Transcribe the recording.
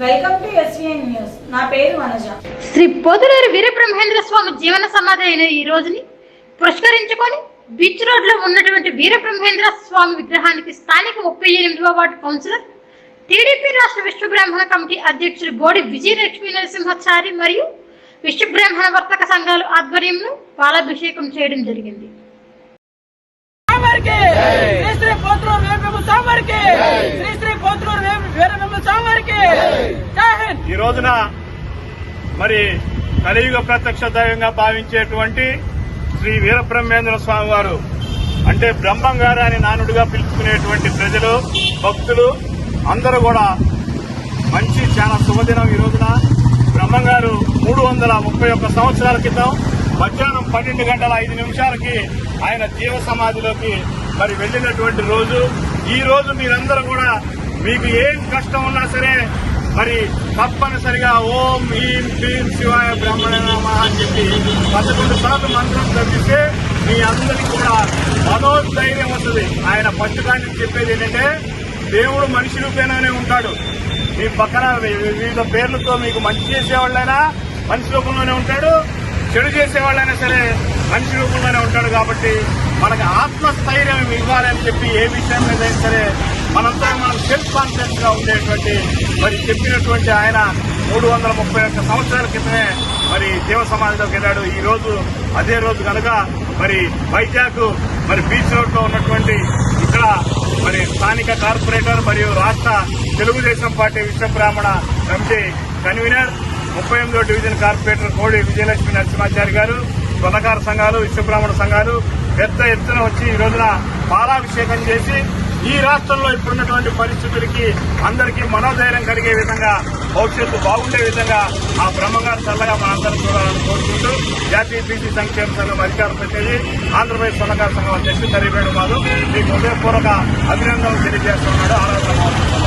Welcome to SVN news నా పేరు వనజ. శ్రీ పోతులేరు వీరబ్రహ్మేంద్ర స్వామి జీవన సమాధి అయిన ఈ రోజుని పురస్కరించుకొని బీచ్ రోడ్లో ఉన్నటువంటి వీరబ్రహ్మేంద్ర స్వామి విగ్రహానికి స్థానిక ముప్పై ఎనిమిదవ వార్డు కౌన్సిలర్ టీడీపీ రాష్ట్ర విశ్వ బ్రాహ్మణ కమిటీ అధ్యక్షుడు బోడి విజయలక్ష్మీ నరసింహాచారి మరియు విశ్వ బ్రాహ్మణ వర్తక సంఘాల ఆధ్వర్యంలో పాలాభిషేకం చేయడం జరిగింది. ఈ రోజున మరి కలియుగ ప్రత్యక్ష దైవంగా భావించేటువంటి శ్రీ వీరబ్రహ్మేంద్ర స్వామి వారు అంటే బ్రహ్మంగారు అని నానుడిగా పిలుచుకునేటువంటి ప్రజలు భక్తులు అందరూ కూడా మంచి చాలా శుభదినం ఈ రోజున. బ్రహ్మం గారు మూడు వందల ముప్పై ఒక్క సంవత్సరాల క్రితం మధ్యాహ్నం పన్నెండు గంటల ఐదు నిమిషాలకి ఆయన జీవ సమాధిలోకి మరి వెళ్ళినటువంటి రోజు. ఈ రోజు మీరందరూ కూడా మీకు ఏం కష్టం ఉన్నా సరే మరి తప్పనిసరిగా ఓం హ్రీం భీం శివాయ బ్రహ్మణ అని చెప్పి పదకొండు సార్లు మంత్రం చదివితే మీ అందరికీ కూడా మనోధైర్యం వస్తుంది. ఆయన పంచకాండి చెప్పేది ఏంటంటే దేవుడు మనిషి రూపేణనే ఉంటాడు. మీ పక్కన వివిధ పేర్లతో మీకు మంచి చేసేవాళ్ళైనా మనిషి రూపంలోనే ఉంటాడు చెడు చేసేవాళ్ళైనా సరే మనిషి రూపంలోనే ఉంటాడు కాబట్టి మనకు ఆత్మస్థైర్యం ఇవ్వాలని చెప్పి ఏ విషయం మీద సరే మనంతా మనం సెల్ఫ్ కాన్ఫిడెన్స్గా ఉండేటువంటి మరి చెప్పినటువంటి ఆయన మూడు వందల ముప్పై ఒక్క సంవత్సరాల క్రితమే మరి దేవ సమాధిలోకి వెళ్ళాడు. ఈ రోజు అదే రోజు కనుక మరి వైజాగ్ మరి బీచ్ రోడ్లో ఉన్నటువంటి ఇక్కడ మరి స్థానిక కార్పొరేటర్ మరియు రాష్ట్ర తెలుగుదేశం పార్టీ విశ్వబ్రాహ్మణ కమిటీ కన్వీనర్ ముప్పై ఎనిమిదో డివిజన్ కార్పొరేటర్ కోడి విజయలక్ష్మి నరసింహాచారి గారు స్వర్ణకార సంఘాలు విశ్వబ్రాహ్మణ సంఘాలు పెద్ద ఎత్తున వచ్చి ఈ రోజున పాలాభిషేకం చేసి ఈ రాష్ట్రంలో ఇప్పుడున్నటువంటి పరిస్థితులకి అందరికీ మనోధైర్యం కలిగే విధంగా భవిష్యత్తు బాగుండే విధంగా ఆ బ్రహ్మగారు చల్లగా మనందరం చూడాలని కోరుకుంటూ జాతీయ బీసీ సంక్షేమ సంఘం అధికార ప్రతినిధి ఆంధ్రప్రదేశ్ స్వర్ణకార సంఘం అధ్యక్షుడు తరిపేడు మాధవ్ మీకు హృదయపూర్వక అభినందనలు తెలియజేస్తున్నాడు. ఆరాధన